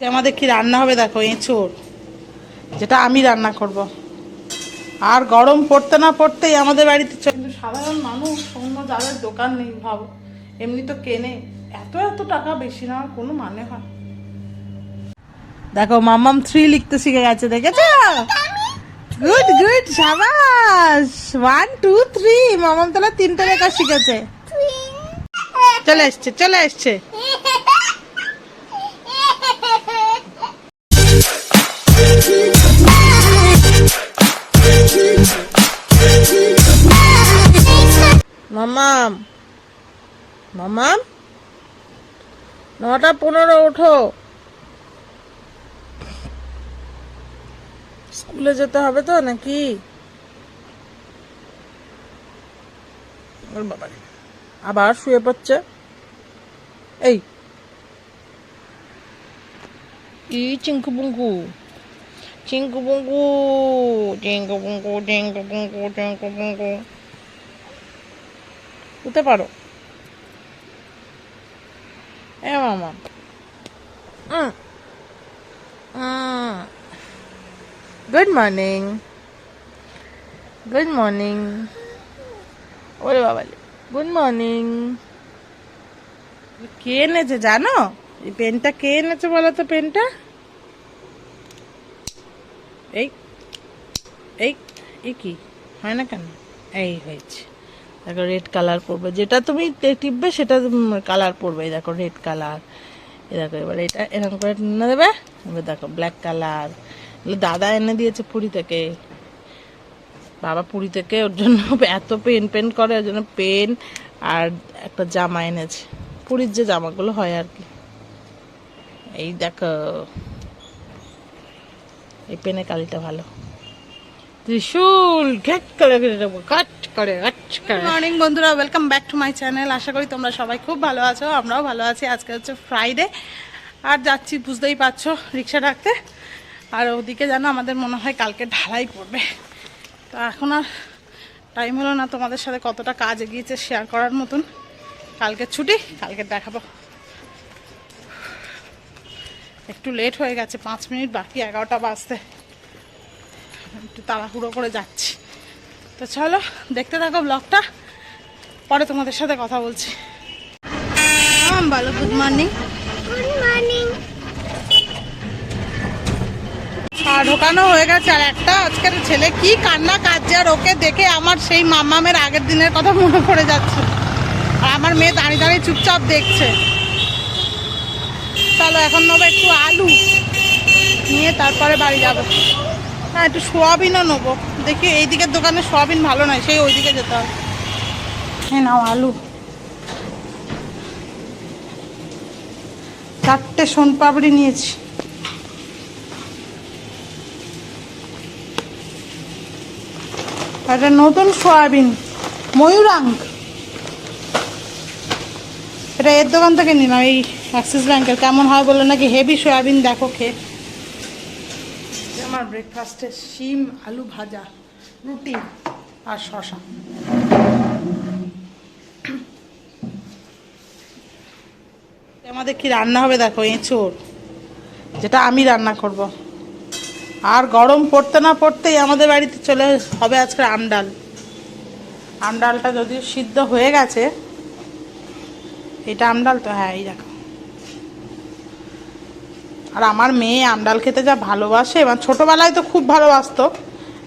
আমাদের কি রান্না হবে দেখো এঁচোড়। যেটা আমি রান্না করব। আর গরম পড়তে না পড়তেই আমাদের বাড়িতে কিন্তু সাধারণ মানুষ অন্য যাদের দোকান নেই ভাবো এমনি তো কেনে। এত এত টাকা বেশি না কোনো মানে হয় দেখো মামাম থ্রি লিখতে শিখে গেছে দেখেছ? গুড গুড সাবাস। ওয়ান টু থ্রি মামাম তাহলে তিনটে লেখা শিখেছে। চলে এসছে চলে এসছে। মামাম। মামাম? নটা পনেরো ওঠো। স্কুলে যেতে হবে তো নাকি? আবার শুয়ে পড়ছে। এই। ই চিঙ্কু পুঙ্কু চিঙ্কু পুঙ্কু চিঙ্কু পুঙ্কু চিঙ্কু পুঙ্কু চিঙ্কু পুঙ্কু উঠতে পারো। এ মামা। গুড মর্নিং গুড মর্নিং ওরে বাবালে গুড মর্নিং কে এনেছে জানো? এই পেনটা কে এনেছে বলো তো পেনটা? এই এই কি? হয় না কেন? এই হয়েছে। দেখো রেড কালার পড়বে যেটা তুমি টিপবে, সেটা কালার পড়বে দেখো রেড কালার এই দেখো এবার এটা এরকম করে এনে দেবে এবার দেখো ব্ল্যাক কালার দাদা এনে দিয়েছে পুরী থেকে। বাবা পুরী থেকে, ওর জন্য এত পেন পেন করে, ওর জন্য পেন আর একটা জামা এনেছে। পুরীর যে জামাগুলো হয় আর কি। এই দেখো। এই পেনের কালিটা ভালো। ত্রিশুল ঘেট করে কাট করে কাট করে। মর্নিং বন্ধুরা welcome back to my channel আশা করি তোমরা সবাই খুব ভালো আছো, আমরাও ভালো আছি। আজকে হচ্ছে ফ্রাইডে আর যাচ্ছি, বুঝতেই পারছ, রিক্সা ডাকতে আর ওদিকে জানো আমাদের মনে হয় কালকে ঢালাই পড়বে। তো এখন আর টাইম হলো না তোমাদের সাথে কতটা কাজ এগিয়েছে শেয়ার করার মতন। কালকে ছুটি, কালকে দেখাবো। একটু লেট হয়ে গেছে, পাঁচ মিনিট, বাকি এগারোটা বাজতে। একটু তাড়াহুড়ো করে যাচ্ছি। তো চলো দেখতে থাকো ব্লগটা পরে তোমাদের সাথে কথা বলছি। বলো গুড মর্নিং গুড মর্নিং ঢোকানো হয়ে গেছে আর একটা। আজকের ছেলে কি কান্না কাজছে আর ওকে দেখে আমার সেই মামামের আগের দিনের কথা মনে পড়ে যাচ্ছে। আর আমার মেয়ে দাঁড়িয়ে দাঁড়িয়ে চুপচাপ দেখছে। চলো এখন নেব একটু আলু। নিয়ে তারপরে বাড়ি যাব। হ্যাঁ একটু সোয়াবিনও নেব। দেখি এই দিকের দোকানে সোয়াবিন ভালো নয়, সেই ওই দিকে যেতে হবে। হ্যাঁ নাও আলু। চারটে সোনপাপড়ি নিয়েছি। একটা নতুন সয়াবিন, ময়ূরাঙ্ক। এটা এর দোকান থেকে নিলাম, এই অ্যাক্সিস ব্যাংকের। কেমন হয় বলে নাকি হেভি সয়াবিন দেখো খেয়ে। আমার ব্রেকফাস্টে শিম, আলু ভাজা, রুটি আর শশা আমাদের কি রান্না হবে দেখো, এঁচোড়। যেটা আমি রান্না করব। আর গরম পড়তে না পড়তেই আমাদের বাড়িতে চলে হবে আজকে আমডাল। আমডালটা যদিও সিদ্ধ হয়ে গেছে, এটা আমডাল তো হ্যাঁ এই দেখো। আর আমার মেয়ে আমডাল খেতে যা ভালোবাসে এবার ছোটোবেলায় তো খুব ভালোবাসতো।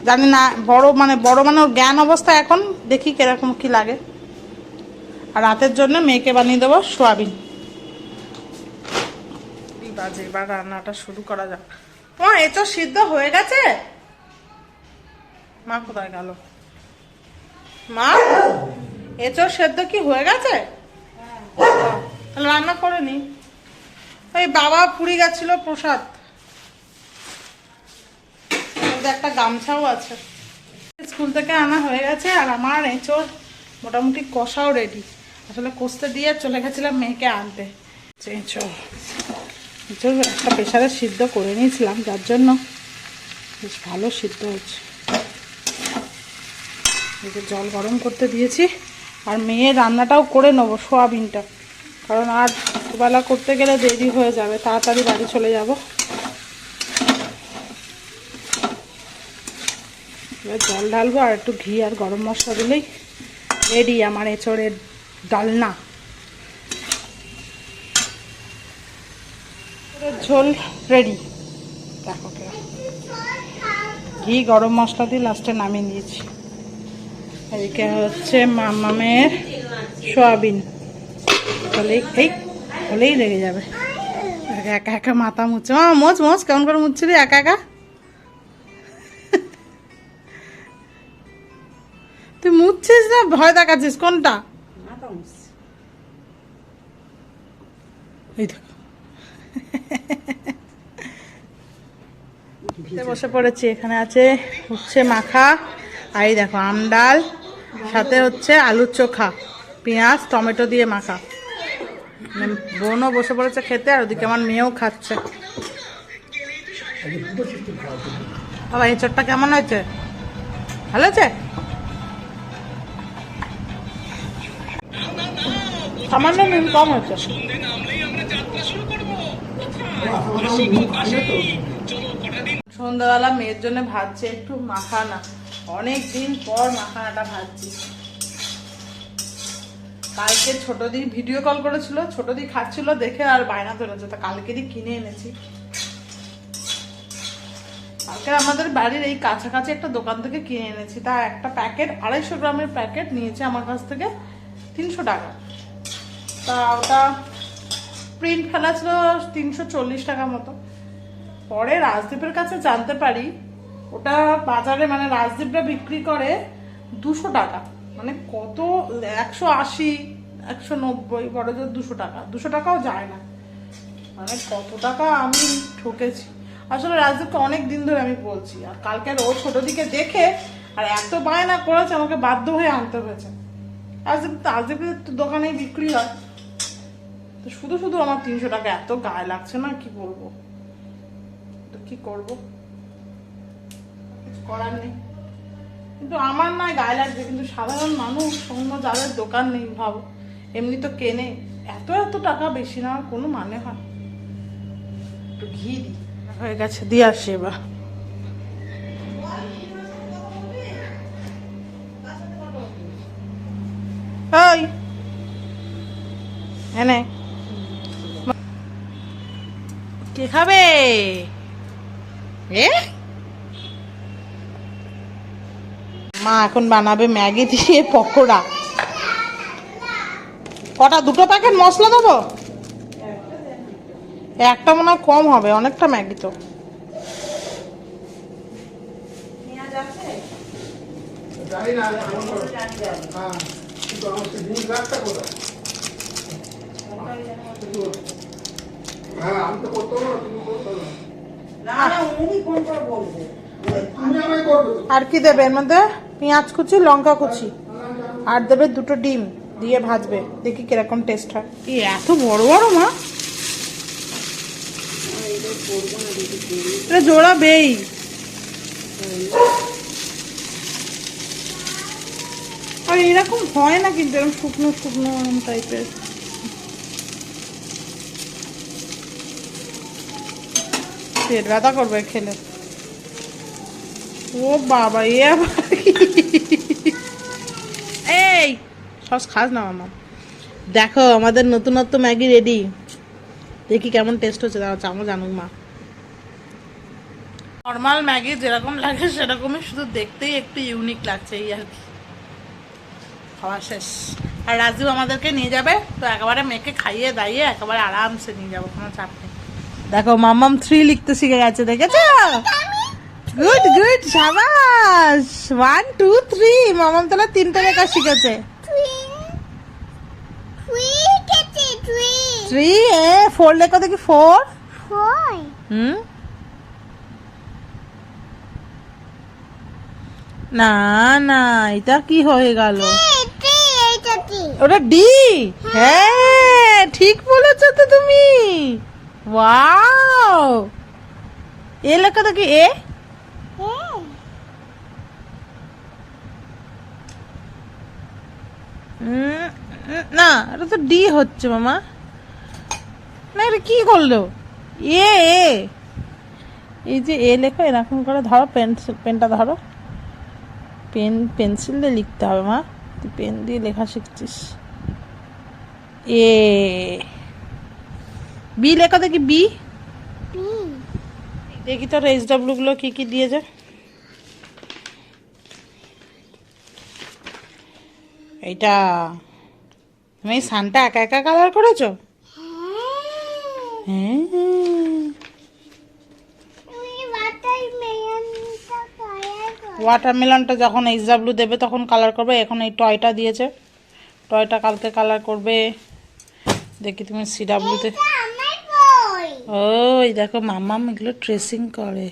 জানি না বড় মানে বড় মানে ওর জ্ঞান অবস্থা এখন দেখি কীরকম কি লাগে। আর রাতের জন্য মেয়েকে বানিয়ে দেবো সোয়াবিন। বাজে এবার রান্নাটা শুরু করা যাক। ও এ তো সিদ্ধ হয়ে গেছে? মা কোথায় গেল? মা এঁচোর সেদ্ধ কি হয়ে গেছে? তাহলে রান্না করে নি। ওই বাবা পুরী গেছিল প্রসাদ। একটা গামছাও আছে। স্কুল থেকে আনা হয়ে গেছে আর আমার এঁচোর মোটামুটি কষাও রেডি আসলে কষতে দিয়ে চলে গেছিলাম মেয়েকে আনতে। এঁচোর। এঁচোর একটা প্রেশারে সিদ্ধ করে নিয়েছিলাম, যার জন্য বেশ ভালো সিদ্ধ হচ্ছে। জল গরম করতে দিয়েছি। আর মেয়ের রান্নাটাও করে নেব সোয়াবিনটা। কারণ আর বেলা করতে গেলে দেরি হয়ে যাবে, তাড়াতাড়ি বাড়ি চলে যাব। এবার জল ঢালবো আর একটু ঘি আর গরম মশলা দিলেই রেডি আমার এঁচড়ের ডালনা। ঝোল রেডি দেখো ঘি, গরম মশলা দিয়ে লাস্টে নামিয়ে নিয়েছি। এদিকে হচ্ছে মামামের সোয়াবিন। হলেই এই হলেই লেগে যাবে। একা একা একা মাথা মুচ্ছে মা মোচ মোচ কেমন করে মুচ্ছিলি একা একা? তুই মুচ্ছিস না? ভয় দেখাচ্ছিস কোনটা? এই দেখো। বসে পড়েছি এখানে আছে হচ্ছে মাখা আর এই দেখো আম ডাল সাথে হচ্ছে আলুর চোখা পেঁয়াজ টমেটো দিয়ে মাখা। বোনও বসে পড়েছে খেতে আর ওদিকে আমার মেয়েও খাচ্ছে। বাবা এঁচড়টা কেমন হয়েছে? ভালো আছে সামান্য নুন কম হয়েছে। সন্ধ্যাবেলা মেয়ের জন্য ভাজছে, একটু মাখানা। অনেক দিন পর মাখানাটা ভাজছি। কালকে ছোট দি ভিডিও কল করেছিল, ছোট দি খাচ্ছিল, দেখে আর বায়না ধরেছে। তা কালকেরই কিনে এনেছি। কালকে আমাদের বাড়ির এই কাছাকাছি একটা দোকান থেকে কিনে এনেছি। তা একটা প্যাকেট, আড়াইশো গ্রামের প্যাকেট নিয়েছে আমার কাছ থেকে তিনশো টাকা। তা ওটা প্রিন্ট ফেলা ছিল তিনশো চল্লিশ টাকা মতো। পরে রাজদীপের কাছে জানতে পারি, ওটা বাজারে মানে রাজদীপরা বিক্রি করে দুশো টাকা। মানে কত একশো আশি, একশো নব্বই, বড় জোর দুশো টাকা। দুশো টাকাও যায় না। মানে কত টাকা আমি ঠকেছি। আসলে রাজদীপকে অনেক দিন ধরে আমি বলছি, আর কালকে ও ছোট দিকে দেখে, আর এত বায়না করেছে, আমাকে বাধ্য হয়ে আনতে হয়েছে। রাজদীপ রাজদীপের তো দোকানেই বিক্রি হয়। তো শুধু শুধু আমার তিনশো টাকা এত গায়ে লাগছে না, কি বলব? তো কি করব? করার নেই। কিন্তু আমার নয় গায়ে লাগছে, কিন্তু সাধারণ মানুষ, অন্য যাদের দোকান নেই, ভাবো। এমনি তো কেনে, এত এত টাকা বেশি না কোনো মানে হয় একটু ঘি দিই। হয়ে গেছে, দিয়ে আসি এবার। কে খাবে? এ? মা এখন বানাবে ম্যাগি দিয়ে পকোড়া। কটা দুটো প্যাকেট মশলা দেবো? একটা মনে হয় কম হবে অনেকটা ম্যাগি তো। আর কি দেবে এর মধ্যে? পেঁয়াজ কুচি, লঙ্কা কুচি। আর দেবে দুটো ডিম দিয়ে ভাজবে। দেখি কীরকম টেস্ট হয়। কি এত বড় বড়, মা! জোড়া বেই। আর এরকম হয় না কিন্তু, এরকম শুকনো শুকনো এরকম টাইপের পেট ব্যথা করবে খেলে। ও বাবা, এ? এই, সস খাস না মামা। দেখো, আমাদের নতুনত্ব ম্যাগি রেডি দেখি কেমন টেস্ট হচ্ছে দাঁড়া চামচ জানুক মা। নর্মাল ম্যাগি যেরকম লাগে, সেরকমই শুধু দেখতেই একটু ইউনিক লাগছে এই আর কি। খাওয়া শেষ। আর রাজু আমাদেরকে নিয়ে যাবে, তো একেবারে মেয়েকে খাইয়ে দাইয়ে একেবারে আরামসে নিয়ে যাব, কোনো চাপ নেই। দেখো মামাম থ্রি লিখতে শিখে গেছে, দেখেছ? গুড গুড সাবাস ওয়ান টু থ্রি মামাম তাহলে তিনটে লেখা শিখেছে। থ্রি এ ফোর লেখা দেখি ফোর না না, এটা কি হয়ে গেল? ওটা ডি হ্যাঁ ঠিক বলেছ তো তুমি। ওয়াও এ লেখা দেখি, এ? না এটা তো ডি হচ্ছে মামা। না এটা কি করল? এ এ। এই যে এ লেখো এরকম করে ধরো পেন্সিল পেনটা ধরো। পেন পেন্সিল দিয়ে লিখতে হবে মা। তুই পেন দিয়ে লেখা শিখছিস। এ। বি লেখো দেখি বি। দেখি তোর এইচ ডাব্লিউ গুলো কি কি দিয়েছে। এইটা তুমি সানটা একা একা কালার করেছ? হ্যাঁ। ওয়াটারমেলনটা যখন এইচ ডাব্লিউ দেবে তখন কালার করবে এখন এই টয়টা দিয়েছে। টয়টা কালকে কালার করবে। দেখি তুমি সি ডাব্লিউতে ওই দেখো মাম্মাম এগুলো ট্রেসিং করে।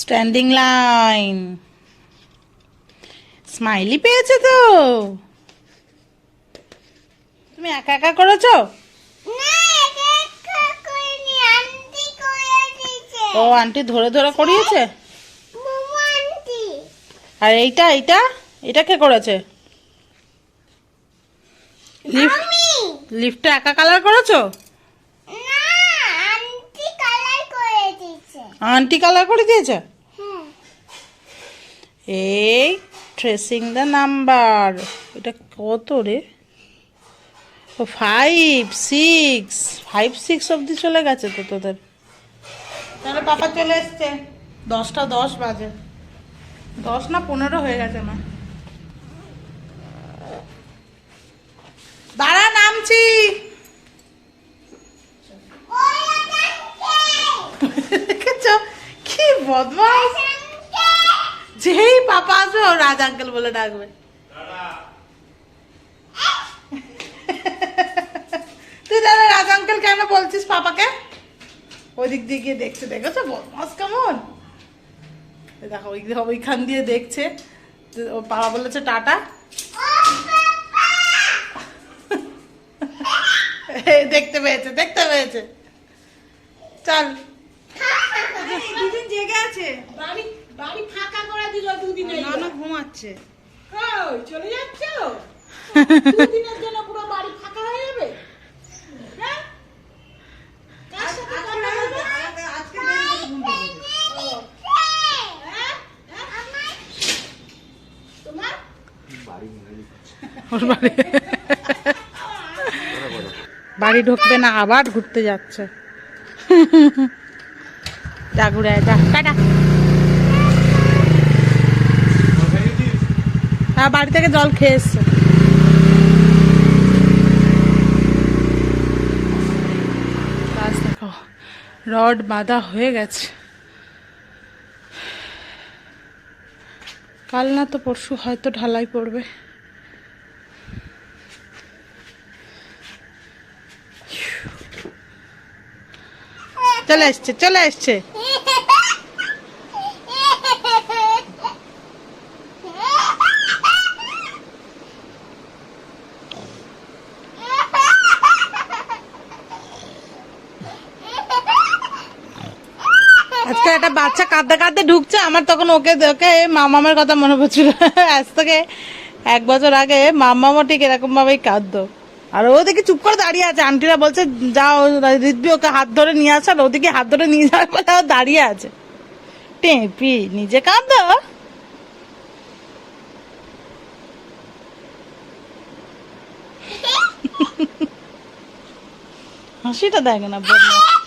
স্ট্যান্ডিং লাইন স্মাইলি পেয়েছে তো। তুমি একা একা করেছ? ও আন্টি ধরে ধরে করিয়েছে? আর এইটা এইটা? এটা কে করেছে? লিফট লিফটটা একা কালার করেছ? আন্টি কালার করে দিয়েছে। এই ট্রেসিং দ্য নাম্বার এটা কত রে? ও ফাইভ সিক্স ফাইভ সিক্স অবধি চলে গেছে তো তোদের। তাহলে পাপা চলে এসছে। দশটা দশ বাজে। দশ না পনেরো হয়ে গেছে মা দাঁড়া, নামছি। কি বদমাস? যেই পাপা আসবে, ও রাজ আঙ্কেল বলে ডাকবে তুই তাহলে রাজ আঙ্কেল কেন বলছিস পাপাকে? ওই দিক দিয়ে গিয়ে দেখছে দেখেছ? বদমাস কেমন? দেখো ওই ওইখান দিয়ে দেখছে পাপা বলেছে টাটা। দেখতে পেয়েছে দেখতে পেয়েছে। চল। দুদিন জেগে আছে। বাড়ি বাড়ি ফাঁকা করে দিল দুদিনে না না ঘুমাচ্ছে। কই চলে যাচ্ছ? দুদিনের জন্য পুরো বাড়ি ফাঁকা হয়ে যাবে হ্যাঁ কার সাথে কথা বলবে? আজকে দেরি করে ঘুম থেকে হ্যাঁ? হ্যাঁ? তোমার ওর বাড়ি ঢুকবে না, আবার ঘুরতে যাচ্ছে। যা ঘুরে যা বাড়ি থেকে জল খেয়ে রড বাঁধা হয়ে গেছে। কাল না তো পরশু হয়তো ঢালাই পড়বে। চলে এসছে চলে এসছে। আজকে একটা বাচ্চা কাঁদতে কাঁদতে ঢুকছে, আমার তখন ওকে ওকে মামামের কথা মনে পড়ছিল। আজ থেকে এক বছর আগে মামামও ঠিক এরকম ভাবেই কাঁদতো। আর ও দেখি চুপ করে দাঁড়িয়ে আছে। আন্টিরা বলছে, যাও রিদ্বি ওকে হাত ধরে নিয়ে আসা, আর ওদিকে হাত ধরে নিয়ে যাওয়ার পরে ও দাঁড়িয়ে আছে। টেপি, নিজে কাঁদো। হাসিটা দেখে না বদমাস।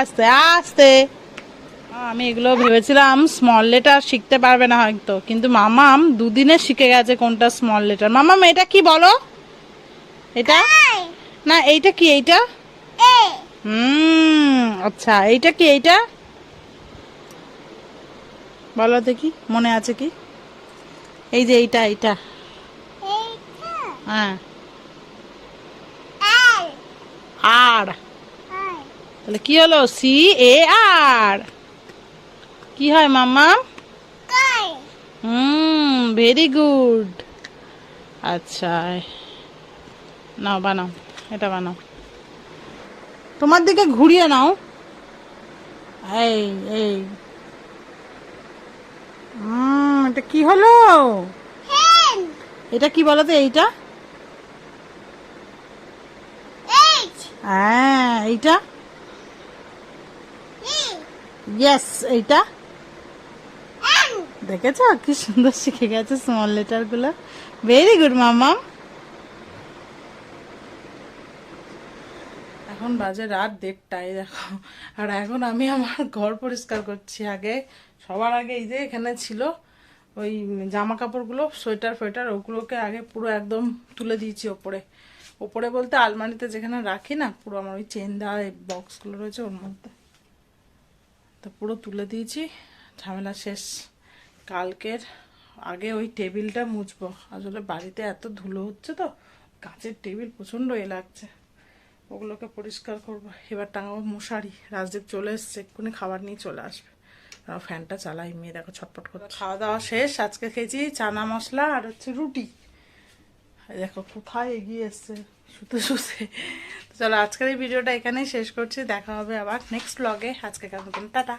আস্তে আস্তে। আমি এগুলো ভেবেছিলাম স্মল লেটার শিখতে পারবে না হয়তো কিন্তু মামাম দুদিনে শিখে গেছে কোনটা স্মল লেটার মামাম এটা কি বলো? এটা? না এইটা কি এইটা? হুম আচ্ছা এইটা কি এইটা? বলো দেখি মনে আছে কি? এই যে এইটা এইটা। হ্যাঁ। আর। তাহলে কি হলো? সি এ আর কি হয় মাম্মা? হুম ভেরি গুড আচ্ছা নাও বানাও এটা বানাও। তোমার দিকে ঘুরিয়ে নাও। এই এই। উম, এটা কি হলো? এটা কি বলো তো এইটা? হ্যাঁ এইটা? ইয়েস এইটা। দেখেছ? কি সুন্দর শিখে গেছে স্মল লেটারগুলো। ভেরি গুড মামাম এখন বাজে রাত দেড়টায় দেখো। আর এখন আমি আমার ঘর পরিষ্কার করছি আগে। সবার আগে এই যে এখানে ছিল ওই জামা কাপড়গুলো সোয়েটার ফোয়েটার ওগুলোকে আগে পুরো একদম তুলে দিয়েছি ওপরে। ওপরে বলতে আলমারিতে যেখানে রাখি না পুরো আমার ওই চেন দেওয়া এই বক্সগুলো রয়েছে ওর মধ্যে। তো পুরো তুলে দিয়েছি। ঝামেলা শেষ। কালকের আগে ওই টেবিলটা মুছবো। আসলে বাড়িতে এত ধুলো হচ্ছে তো, কাঁচের টেবিল প্রচণ্ড এ লাগছে। ওগুলোকে পরিষ্কার করব। এবার টাঙাবো মশারি। রাজদীপ চলে এসছে, এক্ষুনি খাবার নিয়ে চলে আসবে। আর ফ্যানটা চালাই, মেয়ে দেখো ছটপট করে খাওয়া দাওয়া শেষ, আজকে খেয়েছি চানা মশলা আর হচ্ছে রুটি। দেখো কোথায় এগিয়ে এসছে। শুতে শুতে চলো, আজকের এই ভিডিওটা এখানেই শেষ করছি। দেখা হবে আবার নেক্সট ব্লগে আজকে কেমন টাটা।